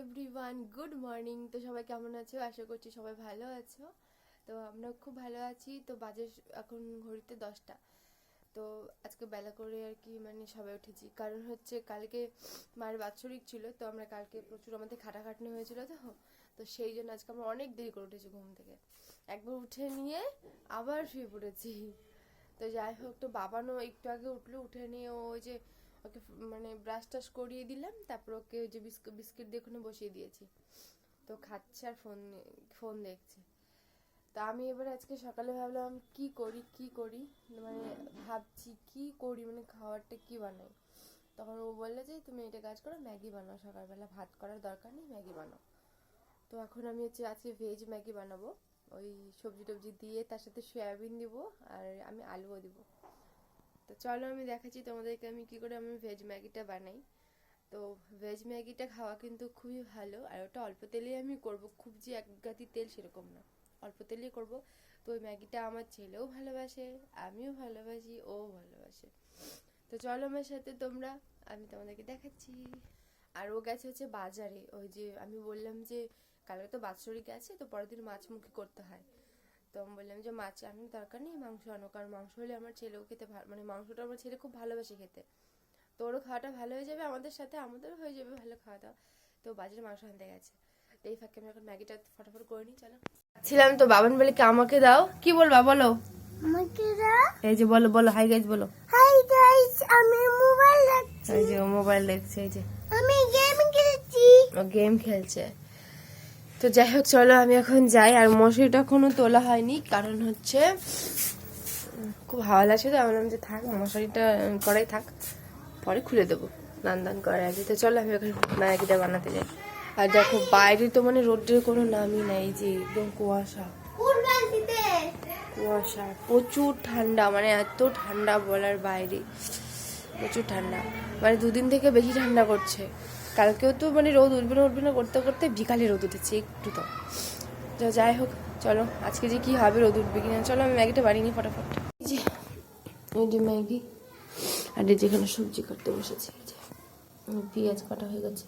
Everyone good morning তো সবাই কেমন আছো? আশা করছি সবাই ভালো আছো। তো আমরা খুব ভালো আছি। তো বাজে এখন ঘড়িতে দশটা। তো আজকে বেলা করে আর কি মানে সবাই উঠেছি। কারণ হচ্ছে কালকে মায়ের বাৎসরিক ছিল, তো আমরা কালকে প্রচুর আমাদের খাটাখাটনি হয়েছিল তো। তো সেই জন্য আজকে আমরা অনেক দেরি করে উঠেছি ঘুম থেকে। একবার উঠে নিয়ে আবার শুয়ে পড়েছি। তো যাই হোক, তো বাবানও একটু আগে উঠল। উঠে নিয়ে ওই যে ওকে মানে ব্রাশ টাশ করিয়ে দিলাম, তারপর ওকে ওই যে বিস্কুট বিস্কিট দিয়ে ওখানে বসিয়ে দিয়েছি। তো খাচ্ছে আর ফোন ফোন দেখছে। তা আমি এবার আজকে সকালে ভাবলাম, কি করি কি করি? মানে ভাবছি, কি করি? মানে খাবারটা কি বানাই? তখন ও বলল যে, তুমি এটা কাজ করো, ম্যাগি বানাও সকালবেলা। ভাত করার দরকার নেই, ম্যাগি বানাও। তো এখন আমি হচ্ছে আজকে ভেজ ম্যাগি বানাবো। ওই সবজি টবজি দিয়ে তার সাথে সয়াবিন দিব, আর আমি আলুও দিব। তো চলো আমি দেখাচ্ছি তোমাদেরকে আমি কি করে আমি ভেজ ম্যাগিটা বানাই। তো ভেজ ম্যাগিটা খাওয়া কিন্তু খুবই ভালো, আর ওটা অল্প তেলেই আমি করব, খুব যে এক গাতি তেল সেরকম না। অল্প তেলেই করব। তো ওই ম্যাগিটা আমার ছেলেও ভালোবাসে, আমিও ভালোবাসি, ও ভালোবাসে। তো চলো আমার সাথে তোমরা, আমি তোমাদেরকে দেখাচ্ছি। আর ও গেছে হচ্ছে বাজারে, ওই যে আমি বললাম যে কালকে তো বাৎসরিক আছে, তো পরের দিন মাছ মুখী করতে হয়। তো আমি বললাম যে মাছ আনার দরকার নেই মাংস আনো। কারণ মাংস হলে আমার ছেলেও খেতে মানে মাংসটা আমার ছেলে খুব ভালোবাসে খেতে। তো ওরও খাওয়াটা ভালো হয়ে যাবে আমাদের সাথে আমাদেরও হয়ে যাবে ভালো খাওয়া দাওয়া তো বাজারে মাংস আনতে গেছে। তো এই ফাঁকে আমি এখন ম্যাগিটা ফটাফট করে নিই চলো। ছিলাম তো বাবান বলে কি আমাকে দাও? কি বলবা বলো। আমাকে দাও। এই যে বলো বলো হাই গাইজ বলো। হাই গাইস আমি মোবাইল দেখছি এই যে মোবাইল দেখছে এই যে। আমি গেম খেলছি। ও গেম খেলছে। তো যাই হোক চলো আমি এখন যাই। আর মশারিটা এখনও তোলা হয়নি, কারণ হচ্ছে খুব হাওয়া লাগছে তো বললাম যে থাক, মশারিটা করাই থাক। পরে খুলে দেবো, দান দান করার আগে। তো চলো, আমি এখন ম্যাগিটা বানাতে যাই। আর দেখো, বাইরে তো মানে রোদ্রের কোনো নামই নাই যে একদম কুয়াশা। কুয়াশা, প্রচুর ঠান্ডা মানে এত ঠান্ডা বলার বাইরে। প্রচুর ঠান্ডা। মানে দুদিন থেকে বেশি ঠান্ডা করছে কালকেও তো মানে রোদ উঠবে না উঠবে না করতে করতে বিকালে রোদ উঠেছে একটু তো। যাই হোক, চলো, আজকে যে কি হবে, রোদ উঠবে কিনা, চলো আমি ম্যাগিটা বানিয়ে নিই ফটাফট। এই যে ম্যাগি, আর যেখানে সবজি কাটতে বসেছি পেঁয়াজ কাটা হয়ে গেছে।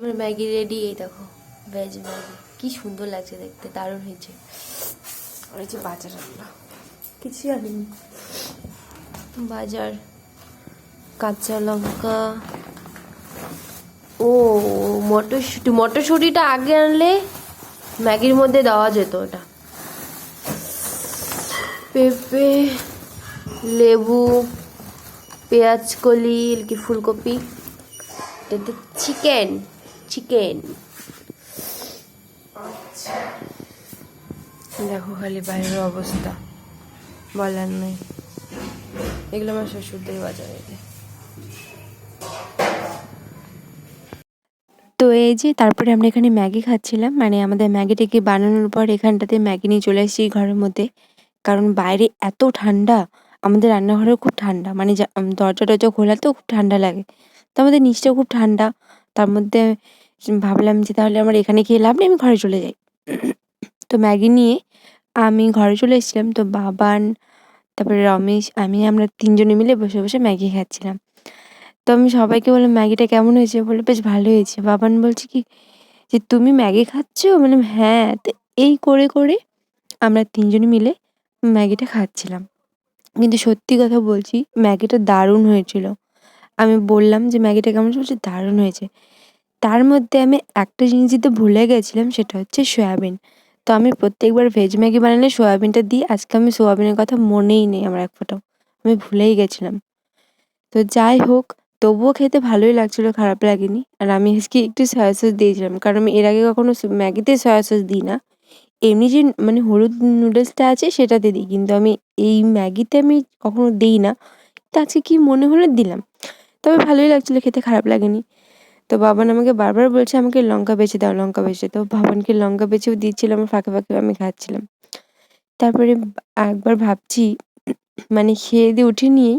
এবার ম্যাগি রেডি এই দেখো ভেজ ম্যাগি। কি সুন্দর লাগছে দেখতে দারুণ হয়েছে। আর যে বাজার কিছু আনিনি বাজার কাঁচা লঙ্কা। ও মটরশুঁটি মটরশুঁটিটা আগে আনলে ম্যাগির মধ্যে দেওয়া যেত ওটা। পেঁপে লেবু পেঁয়াজ কলি কি ফুলকপি এটাতে চিকেন চিকেন দেখো খালি বাইরের অবস্থা। বলার নেই। এগুলো আমার শ্বশুরদের বাজারে তো এই যে তারপরে আমরা এখানে ম্যাগি খাচ্ছিলাম। মানে আমাদের ম্যাগিটাকে বানানোর পর এখানটাতে ম্যাগি নিয়ে চলে এসেছি ঘরের মধ্যে। কারণ বাইরে এত ঠান্ডা আমাদের রান্নাঘরেও খুব ঠান্ডা। মানে যা- দরজা টরজা খোলা তো খুব ঠান্ডা লাগে। তো আমাদের নিচটাও খুব ঠান্ডা। তার মধ্যে ভাবলাম যে তাহলে আমার এখানে খেয়ে লাভ নেই, আমি ঘরে চলে যাই। তো ম্যাগি নিয়ে আমি ঘরে চলে এসেছিলাম। তো বাবান, তারপরে রমেশ, আমি, আমরা তিনজনে মিলে বসে বসে ম্যাগি খাচ্ছিলাম। তো আমি সবাইকে বললাম, ম্যাগিটা কেমন হয়েছে? বলে বেশ ভালো হয়েছে। বাবান বলছে কি, যে তুমি ম্যাগি খাচ্ছ? মানে হ্যাঁ। তো এই করে করে আমরা তিনজনে মিলে ম্যাগিটা খাচ্ছিলাম। কিন্তু সত্যি কথা বলছি, ম্যাগিটা দারুণ হয়েছিল। আমি বললাম যে, ম্যাগিটা কেমন বলছে, দারুণ হয়েছে। তার মধ্যে আমি একটা জিনিস দিতে ভুলে গেছিলাম, সেটা হচ্ছে সয়াবিন। তো আমি প্রত্যেকবার ভেজ ম্যাগি বানালে সয়াবিনটা দিই, আজকে আমি সোয়াবিনের কথা মনেই নেই আমার এক ফোঁটাও। আমি ভুলেই গেছিলাম। তো যাই হোক, তবুও খেতে ভালোই লাগছিল, খারাপ লাগেনি। আর আমি আজকে একটু সয়া সস দিয়েছিলাম, কারণ আমি এর আগে কখনো ম্যাগিতে সয়া সস দিই না। এমনি যে মানে হলুদ নুডলসটা আছে, সেটাতে দিই। কিন্তু আমি এই ম্যাগিতে আমি কখনো দিই না। তো আজকে কী মনে হলো দিলাম। তবে ভালোই লাগছিল, খেতে খারাপ লাগেনি। তো বাবান আমাকে বারবার বলছে, আমাকে লঙ্কা বেছে দাও, লঙ্কা বেছে তো বাবানকে লঙ্কা বেছেও দিচ্ছিলাম আর ফাঁকে ফাঁকে আমি খাচ্ছিলাম। তারপরে একবার ভাবছি মানে খেয়ে দিয়ে উঠে নিয়েই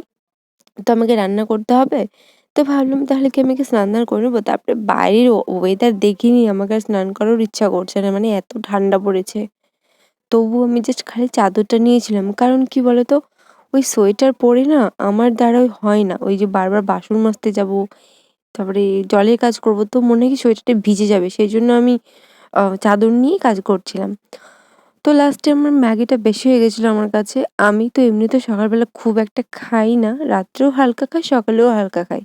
তো আমাকে রান্না করতে হবে। তো ভাবলাম, তাহলে কি আমি স্নান টান করে নেব? তারপরে বাইরের ওয়েদার দেখিনি, আমাকে আর স্নান করার ইচ্ছা করছে না মানে এত ঠান্ডা পড়েছে। তবু আমি জাস্ট খালি চাদরটা নিয়েছিলাম, কারণ কি বলতো? ওই সোয়েটার পরে না আমার দ্বারা হয় না, ওই যে বারবার বাসন মাজতে যাব তারপরে জলের কাজ করব তো মনে হয় কি সোয়েটারটা ভিজে যাবে সেই জন্য আমি চাদর নিয়েই কাজ করছিলাম। তো লাস্টে আমার ম্যাগিটা বেশি হয়ে গেছিল আমার কাছে। আমি তো এমনিতে সকালবেলা খুব একটা খাই না, রাত্রেও হালকা খাই, সকালেও হালকা খাই।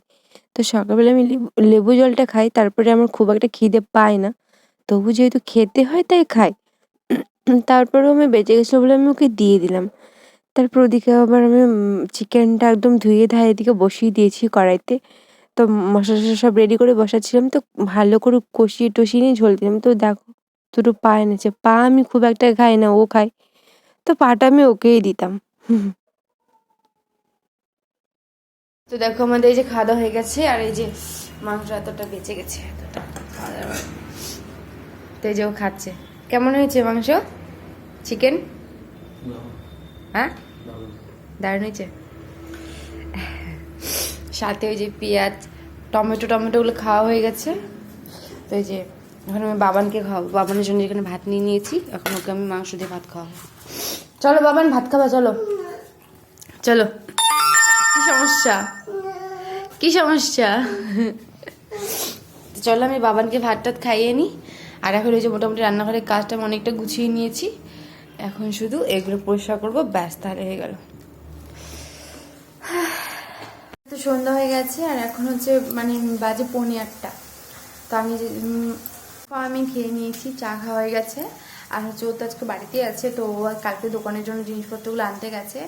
তো সকালবেলা আমি লেবু জলটা খাই, তারপরে আমার খুব একটা খিদে পায় না। তবু যেহেতু খেতে হয় তাই খাই। তারপরেও আমি বেঁচে গেছিল বলে আমি ওকে দিয়ে দিলাম। তারপর ওদিকে আবার আমি চিকেনটা একদম ধুয়ে ধায়ে এদিকে বসিয়ে দিয়েছি কড়াইতে। তো মশলা টশলা সব রেডি করে বসাচ্ছিলাম তো ভালো করে কষিয়ে টষিয়ে নিয়ে ঝোল দিলাম। তো দেখো দুটো পা এনেছে। পা আমি খুব একটা খাই না ও খায়। তো পাটা আমি ওকেই দিতাম। তো দেখো আমাদের এই যে খাওয়া দাওয়া হয়ে গেছে আর এই যে মাংস এতটা বেঁচে গেছে। এতটা খাওয়া দাওয়া তো এই যে ও খাচ্ছে। কেমন হয়েছে মাংস? চিকেন হ্যাঁ? দারুণ হয়েছে? সাথে ওই যে পেঁয়াজ, টমেটো, টমেটোগুলো খাওয়া হয়ে গেছে। তো এই যে, এখন আমি বাবানকে খাওয়াবো। বাবানের জন্য এখানে ভাত নিয়ে নিয়েছি। এখন ওকে আমি মাংস দিয়ে ভাত খাওয়াবো। চলো বাবান, ভাত খাবা, চলো। চলো। কি সমস্যা? কি সমস্যা? চলো, আমি বাবানকে ভাত টাত খাইয়ে নিই আর এখন ওই যে মোটামুটি রান্নাঘরের কাজটা আমি অনেকটা গুছিয়ে নিয়েছি। এখন শুধু এগুলো পরিষ্কার করব, ব্যাস, তাহলে হয়ে গেল। তো সন্ধ্যা হয়ে গেছে, আর এখন হচ্ছে মানে বাজে পৌনে আটটা। তো আমি আমি খেয়ে নিয়েছি, চা খাওয়া হয়ে গেছে। আর হচ্ছে ও তো আজকে বাড়িতেই আছে, তো ও কালকে দোকানের জন্য জিনিসপত্রগুলো আনতে গেছে।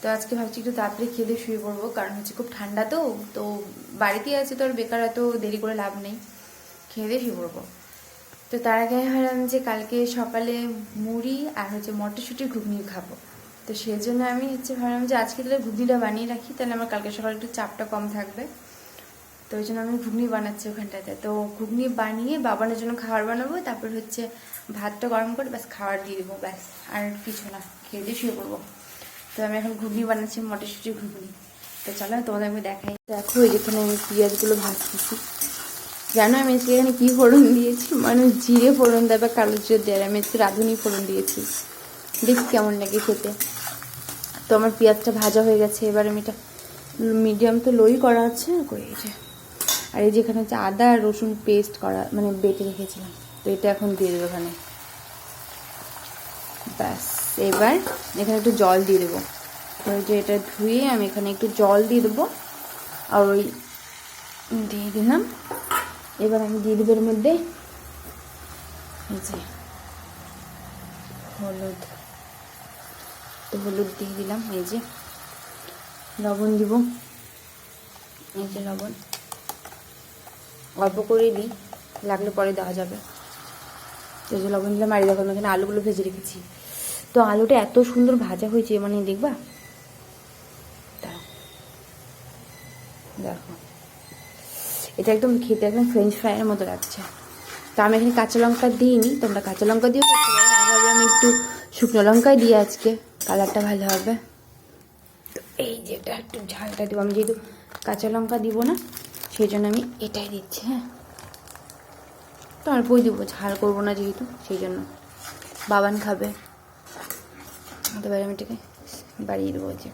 তো আজকে ভাবছি একটু তাড়াতাড়ি খেয়ে দিয়ে শুয়ে পড়ব, কারণ হচ্ছে খুব ঠান্ডা তো তো বাড়িতেই আছে তো আর বেকার, এত দেরি করে লাভ নেই। খেয়ে দিয়ে শুয়ে পড়ব। তো তার আগে ভাবলাম যে কালকে সকালে মুড়ি আর হচ্ছে মটরশুঁটির ঘুগনি খাব। তো সেই জন্য আমি হচ্ছে ভাবলাম যে আজকে তাহলে ঘুগনিটা বানিয়ে রাখি, তাহলে আমার কালকে সকালে একটু চাপটা কম থাকবে। তো ওই জন্য আমি ঘুগনি বানাচ্ছি ওখানটাতে। তো ঘুগনি বানিয়ে বাবানের জন্য খাবার বানাবো, তারপর হচ্ছে ভাতটা গরম করে ব্যাস খাবার দিয়ে দেবো, ব্যাস। আর কিছু না, খেয়ে দিয়ে শুয়ে পড়ব। তো আমি এখন ঘুগনি বানাচ্ছি, মটরশুঁটির ঘুগনি। তো চলো তোমাদের আমি দেখাই। দেখো এই যেখানে আমি পেঁয়াজগুলো ভাজতেছি জানো আমি এখানে কী ফোড়ন দিয়েছি? মানে জিরে ফোড়ন দেয় বা কালো জিরে দেয় আমি আজকে রাঁধুনি ফোড়ন দিয়েছি। দেখি কেমন লাগে খেতে। তো আমার পেঁয়াজটা ভাজা হয়ে গেছে, এবার আমি এটা মিডিয়াম তো লোই করা আছে করে যে, আর এই যেখানে হচ্ছে আদা আর রসুন পেস্ট করা মানে বেটে রেখেছিলাম, তো এটা এখন দিয়ে দেবো ওখানে ব্যাস, এবার এখানে একটু জল দিয়ে দেবো। এই যে এটা ধুয়ে আমি এখানে একটু জল দিয়ে দেবো, আর ওই দিয়ে দিলাম। এবার আমি দিয়ে দেবো এর মধ্যে যে হলুদ তো হলুদ দিয়ে দিলাম, এই যে লবণ দিব। এই যে লবণ। অল্প করে দিই, লাগলে পরে দেওয়া যাবে। তো যে লবণ দিলাম এই দেখো আমি এখানে আলুগুলো ভেজে রেখেছি। তো আলুটা এত সুন্দর ভাজা হয়েছে মানে দেখবা। দেখো। এটা একদম খেতে একদম ফ্রেঞ্চ ফ্রাইয়ের মতো লাগছে। তো আমি এখানে কাঁচা লঙ্কা দিইনি, তোমরা কাঁচা লঙ্কা দিয়েও আমি একটু শুকনো লঙ্কাই দিই আজকে। কালারটা ভালো হবে। তো এই যেটা একটু ঝালটা দেবো, আমি যেহেতু কাঁচা লঙ্কা দিব না, সেই জন্য আমি এটাই দিচ্ছি হ্যাঁ। তো অল্পই দেবো, ঝাল করব না যেহেতু, সেই জন্য। বাবান খাবে। এবার আমি এটাকে বাড়িয়ে দেবো যে।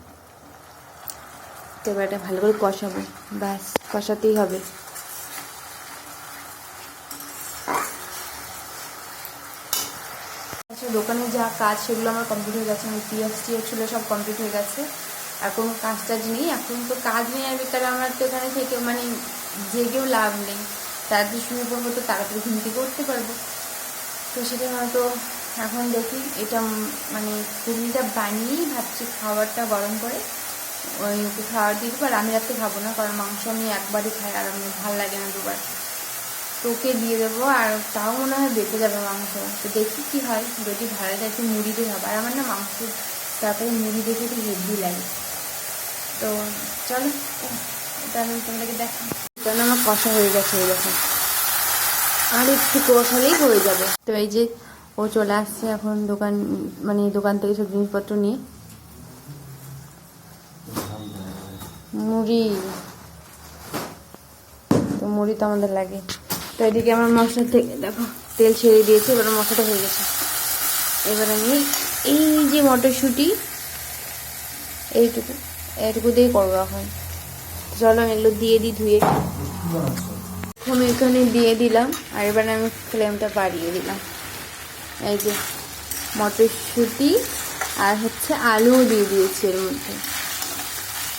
তো এবার এটা ভালো করে কষাবো, ব্যাস, কষাতেই হবে। দোকানে যা কাজ সেগুলো আমার কমপ্লিট হয়ে গেছে। আমার পিএফ টিএফ ছিল সব কমপ্লিট হয়ে গেছে। কোনো কাজ টাজ নেই, এখন তো কাজ নেই আর বেকার আমার তো এখানে থেকে মানে জেগেও লাভ নেই। তাড়াতাড়ি শুনে পড়ব তো তাড়াতাড়ি ঘুম থেকে উঠতে পারব। তো সেটা হয়তো এখন দেখি, এটা মানে ঘুগনিটা বানিয়েই ভাবছি খাবারটা গরম করে ওই ওকে খাবার দিয়ে দেবো। আর আমি রাত্রে খাব না, কারণ মাংস আমি একবারই খাই, আর আমি ভালো লাগে না দুবার। ওকে দিয়ে দেবো আর তাও মনে হয় বেঁচে যাবে মাংস। তো দেখি কি হয়। যদি ভালো যায় একটু মুড়ি দিয়ে আর আমার না মাংস তারপরে মুড়ি দেখে একটু হেভি লাগে। তো চলো এটা আমি তোমাদেরকে দেখাই। কারণ আমার কষা হয়ে গেছে এই দেখো। আর একটু কষালেই হয়ে যাবে। তো এই যে ও চলে আসছে এখন দোকান মানে দোকান থেকে সব জিনিসপত্র নিয়ে। মুড়ি। তো মুড়ি তো আমাদের লাগে। তো এদিকে আমার মশলা থেকে দেখো, তেল ছেড়ে দিয়েছে, এবার মশলাটা হয়ে গেছে। এবার আমি এই যে মটরশুঁটি, এইটুকু এইটুকু দিয়েই করব এখন। চলো আমি এগুলো দিয়ে দিই, ধুয়ে আমি এখানে দিয়ে দিলাম, আর এবার আমি ফ্লেমটা বাড়িয়ে দিলাম। এই যে মটরশুঁটি আর হচ্ছে আলুও দিয়ে দিয়েছি এর মধ্যে।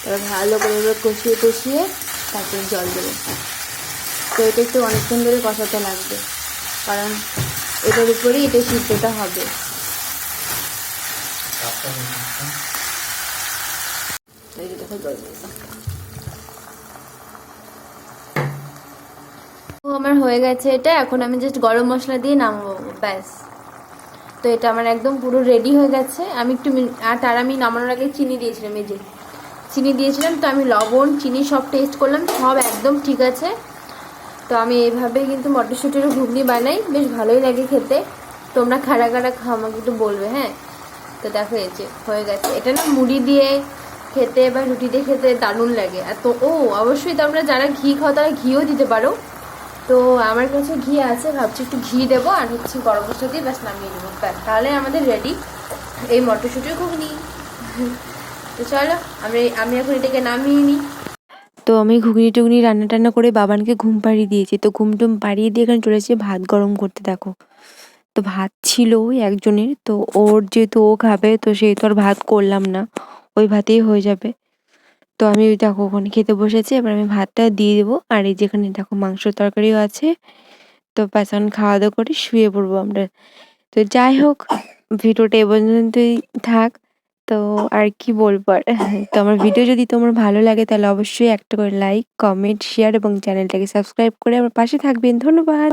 এবার ভালো করে এবার কষিয়ে কষিয়ে তারপরে জল দেবো। তো এটা একটু অনেকক্ষণ ধরে কষাতে লাগবে। কারণ এটার উপরেই এটা সিদ্ধটা হবে। আমার হয়ে গেছে এটা, এখন আমি জাস্ট গরম মশলা দিয়ে নামাবো, ব্যাস। তো এটা আমার একদম পুরো রেডি হয়ে গেছে। আমি একটু আর তার আমি নামানোর আগে চিনি দিয়েছিলাম, এই যে। চিনি দিয়েছিলাম, তো আমি লবণ, চিনি সব টেস্ট করলাম, সব একদম ঠিক আছে। তো আমি এইভাবে কিন্তু মটরশুঁটির ঘুগনি বানাই, বেশ ভালোই লাগে খেতে। তোমরা খাড়া খাড়া খাও, আমাকে একটু বলবে হ্যাঁ? তো দেখো এই যে, হয়ে গেছে। এটা না মুড়ি দিয়ে খেতে বা রুটি দিয়ে খেতে দারুণ লাগে। আর তো, ও, অবশ্যই তোমরা যারা ঘি খাও, তারা ঘিও দিতে পারো। তো আমার কাছে ঘি আছে, ভাবছি একটু ঘি দেবো, আর হচ্ছে গরম মশলা দিয়ে ব্যাস নামিয়ে দেবো তাহলে আমাদের রেডি এই মটরশুঁটির ঘুগনি। তো চলো, আমি আমি এখন এটাকে নামিয়ে নিই। তো আমি ঘুগনি টুগনি রান্না টান্না করে বাবানকে ঘুম পাড়িয়ে দিয়েছি। তো ঘুম টুম পাড়িয়ে দিয়ে এখানে চলে এসেছি ভাত গরম করতে, দেখো। তো ভাত ছিল ওই একজনের, তো ওর যেহেতু ও খাবে, তো সেই তো আর ভাত করলাম না। ওই ভাতেই হয়ে যাবে। তো আমি ওই দেখো ওখানে খেতে বসেছি, এবার আমি ভাতটা দিয়ে দেবো। আর এই যেখানে দেখো মাংস তরকারিও আছে। তো এখন খাওয়া দাওয়া করে শুয়ে পড়ব আমরা। তো যাই হোক, ভিডিওটা এ পর্যন্তই থাক। তো আর কি বলব? আর তো আমার ভিডিও যদি তোমার ভালো লাগে, তাহলে অবশ্যই একটা করে লাইক কমেন্ট শেয়ার এবং চ্যানেলটাকে সাবস্ক্রাইব করে আমার পাশে থাকবেন। ধন্যবাদ।